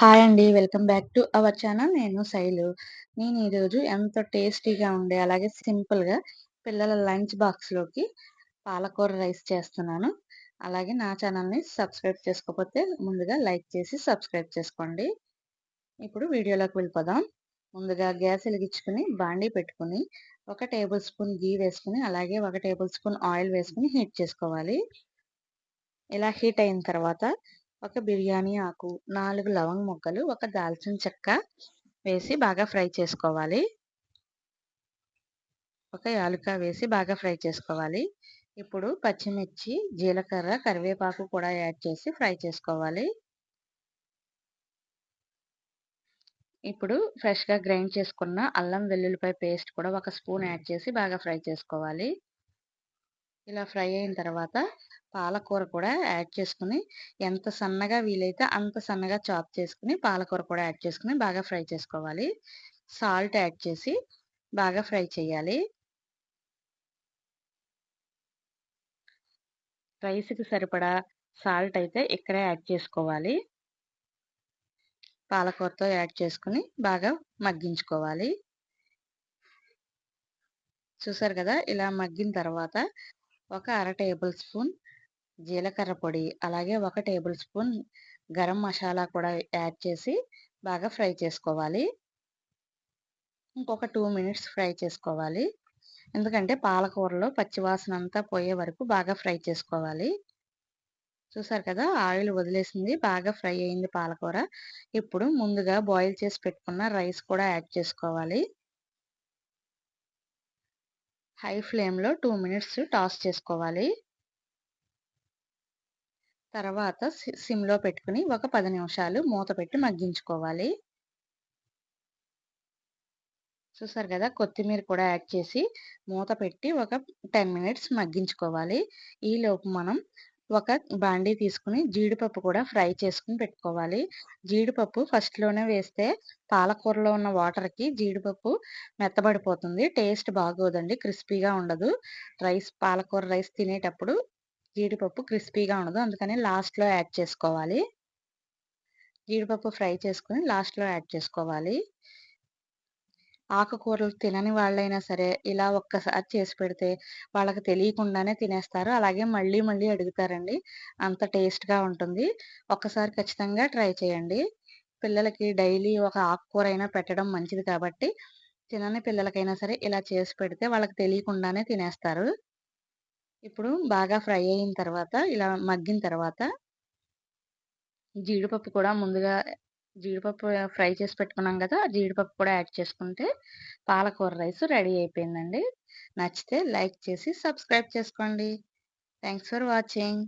Hi అండి. Welcome back to our channel. నేను శైలు. నేను ఈరోజు ఎంతో టేస్టీగా ఉండే, అలాగే సింపుల్‌గా పిల్లల లంచ్ బాక్స్‌లోకి పాలకూర రైస్ చేస్తున్నాను. అలాగే నా ఛానల్‌ని సబ్స్క్రైబ్ చేసుకోకపోతే ముందుగా లైక్ చేసి సబ్స్క్రైబ్ చేసుకోండి. ఇప్పుడు వీడియోలోకి వెళ్ళిపోదాం. ముందుగా గ్యాస్ వెలిగించుకొని బాండీ పెట్టుకుని ఒక టేబుల్ స్పూన్ ఘీ వేసుకొని, అలాగే ఒక టేబుల్ స్పూన్ ఆయిల్ వేసుకొని హీట్ చేసుకోవాలి. ఇలా హీట్ అయిన తర్వాత ఒక బిర్యానీ ఆకు, నాలుగు లవంగ ముక్కలు, ఒక దాల్చిన చెక్క వేసి బాగా ఫ్రై చేసుకోవాలి. ఒక యాలుక వేసి బాగా ఫ్రై చేసుకోవాలి. ఇప్పుడు పచ్చిమిర్చి, జీలకర్ర, కరివేపాకు కూడా యాడ్ చేసి ఫ్రై చేసుకోవాలి. ఇప్పుడు ఫ్రెష్‌గా గ్రైండ్ చేసుకున్న అల్లం వెల్లుల్లిపాయ పేస్ట్ కూడా ఒక స్పూన్ యాడ్ చేసి బాగా ఫ్రై చేసుకోవాలి. ఇలా ఫ్రై అయిన తర్వాత పాలకూర కూడా యాడ్ చేసుకొని, ఎంత సన్నగా వీలైతే అంత సన్నగా చాప్ చేసుకుని పాలకూర కూడా యాడ్ చేసుకొని బాగా ఫ్రై చేసుకోవాలి. సాల్ట్ యాడ్ చేసి బాగా ఫ్రై చేయాలి. రైస్‌కి సరిపడా సాల్ట్ అయితే ఇక్కడే యాడ్ చేసుకోవాలి. పాలకూరతో యాడ్ చేసుకొని బాగా మగ్గించుకోవాలి. చూసారు కదా! ఇలా మగ్గిన తర్వాత ఒక అర టేబుల్ స్పూన్ జీలకర్ర పొడి, అలాగే ఒక టేబుల్ స్పూన్ గరం మసాలా కూడా యాడ్ చేసి బాగా ఫ్రై చేసుకోవాలి. ఇంకొక టూ మినిట్స్ ఫ్రై చేసుకోవాలి. ఎందుకంటే పాలకూరలో పచ్చివాసన అంతా పోయే వరకు బాగా ఫ్రై చేసుకోవాలి. చూసారు కదా! ఆయిల్ వదిలేసింది. బాగా ఫ్రై అయింది పాలకూర. ఇప్పుడు ముందుగా బాయిల్ చేసి పెట్టుకున్న రైస్ కూడా యాడ్ చేసుకోవాలి. హై ఫ్లేమ్‌లో టూ మినిట్స్ టాస్ చేసుకోవాలి. తర్వాత సి సిమ్‌లో పెట్టుకొని ఒక పది నిమిషాలు మూత పెట్టి మగ్గించుకోవాలి. చూసారు కదా! కొత్తిమీర కూడా యాడ్ చేసి మూత పెట్టి ఒక 10 మినిట్స్ మగ్గించుకోవాలి. ఈలోపు మనం ఒక బాండీ తీసుకొని జీడిపప్పు కూడా ఫ్రై చేసుకుని పెట్టుకోవాలి. జీడిపప్పు ఫస్ట్‌లోనే వేస్తే పాలకూరలో ఉన్న వాటర్‌కి జీడిపప్పు మెత్తబడిపోతుంది. టేస్ట్ బాగోదండి. క్రిస్పీగా ఉండదు. రైస్ పాలకూర రైస్ తినేటప్పుడు జీడిపప్పు క్రిస్పీగా ఉండదు. అందుకని లాస్ట్‌లో యాడ్ చేసుకోవాలి. జీడిపప్పు ఫ్రై చేసుకొని లాస్ట్‌లో యాడ్ చేసుకోవాలి. ఆకుకూరలు తినని వాళ్ళైనా సరే ఇలా ఒక్కసారి చేసి పెడితే వాళ్ళకి తెలియకుండానే తినేస్తారు. అలాగే మళ్ళీ మళ్ళీ అడుగుతారండి. అంత టేస్ట్‌గా ఉంటుంది. ఒక్కసారి ఖచ్చితంగా ట్రై చేయండి. పిల్లలకి డైలీ ఒక ఆకుకూర అయినా పెట్టడం మంచిది కాబట్టి తినని పిల్లలకైనా సరే ఇలా చేసి పెడితే వాళ్ళకి తెలియకుండానే తినేస్తారు. ఇప్పుడు బాగా ఫ్రై అయిన తర్వాత ఇలా మగ్గిన తర్వాత జీడిపప్పు కూడా ముందుగా జీడిపప్పు ఫ్రై చేసి పెట్టుకున్నాం కదా! జీడిపప్పు కూడా యాడ్ చేసుకుంటే పాలకూర రైస్ రెడీ అయిపోయిందండి. నచ్చితే లైక్ చేసి సబ్స్క్రైబ్ చేసుకోండి. Thanks for watching.